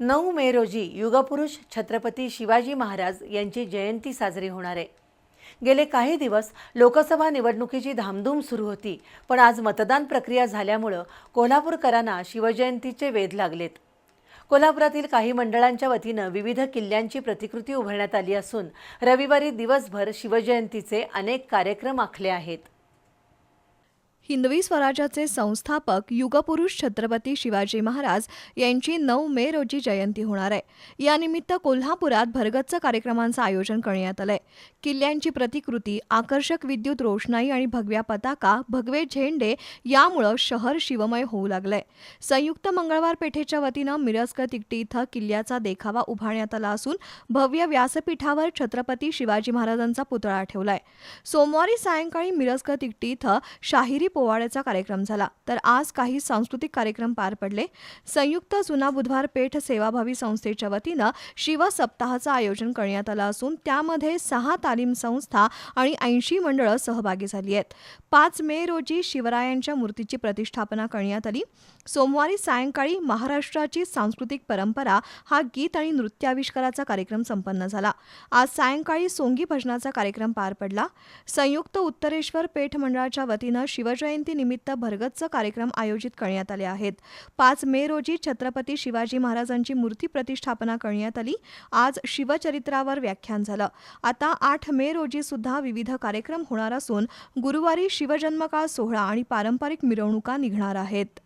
नऊ मे रोजी युगपुरुष छत्रपती शिवाजी महाराज यांची जयंती साजरी होणार आहे. गेले काही दिवस लोकसभा निवडणुकीची धामधूम सुरू होती पण आज मतदान प्रक्रिया झाल्यामुळं कोल्हापूरकरांना शिवजयंतीचे वेध लागलेत. कोल्हापुरातील काही मंडळांच्या वतीनं विविध किल्ल्यांची प्रतिकृती उभारण्यात आली असून रविवारी दिवसभर शिवजयंतीचे अनेक कार्यक्रम आखले आहेत. हिंदवी स्वराज्याचे संस्थापक युगपुरुष छत्रपती शिवाजी महाराज यांची नऊ मे रोजी जयंती होणार आहे. यानिमित्त कोल्हापुरात भरगच्च कार्यक्रमांचं आयोजन करण्यात आलंय. किल्ल्यांची प्रतिकृती आकर्षक विद्युत रोषणाई आणि भगव्या पताका भगवे झेंडे यामुळं शहर शिवमय होऊ लागलंय. संयुक्त मंगळवार पेठेच्या वतीनं मिरजकर तिकटी इथं किल्ल्याचा देखावा उभारण्यात आला असून भव्य व्यासपीठावर छत्रपती शिवाजी महाराजांचा पुतळा ठेवलाय. सोमवारी सायंकाळी मिरजकर तिकटी इथं शाहिरी पोवाड्याचा कार्यक्रम झाला. तर आज काही सांस्कृतिक कार्यक्रम पार पडले. संयुक्त जुना बुधवार पेठ सेवाभावी संस्थेच्या वतीनं शिव सप्ताहाचं आयोजन करण्यात आलं असून त्यामध्ये सहा तालीम संस्था आणि ऐंशी मंडळं सहभागी झाली आहेत. पाच मे रोजी शिवरायांच्या मूर्तीची प्रतिष्ठापना करण्यात आली. सोमवारी सायंकाळी महाराष्ट्राची सांस्कृतिक परंपरा हा गीत आणि नृत्याविष्काराचा कार्यक्रम संपन्न झाला. आज सायंकाळी सोंगी भजनाचा कार्यक्रम पार पडला. संयुक्त उत्तरेश्वर पेठ मंडळाच्या वतीनं शिवजयंती निमित्त भरगच्च कार्यक्रम आयोजित करण्यात आले आहेत. पाच मे रोजी छत्रपती शिवाजी महाराजांची मूर्ती प्रतिष्ठापना करण्यात आली. आज शिवचरित्रावर व्याख्यान झालं. आता आठ मे रोजी सुद्धा विविध कार्यक्रम होणार असून गुरुवारी शिवजन्मकाळ सोहळा आणि पारंपरिक मिरवणुका निघणार आहेत.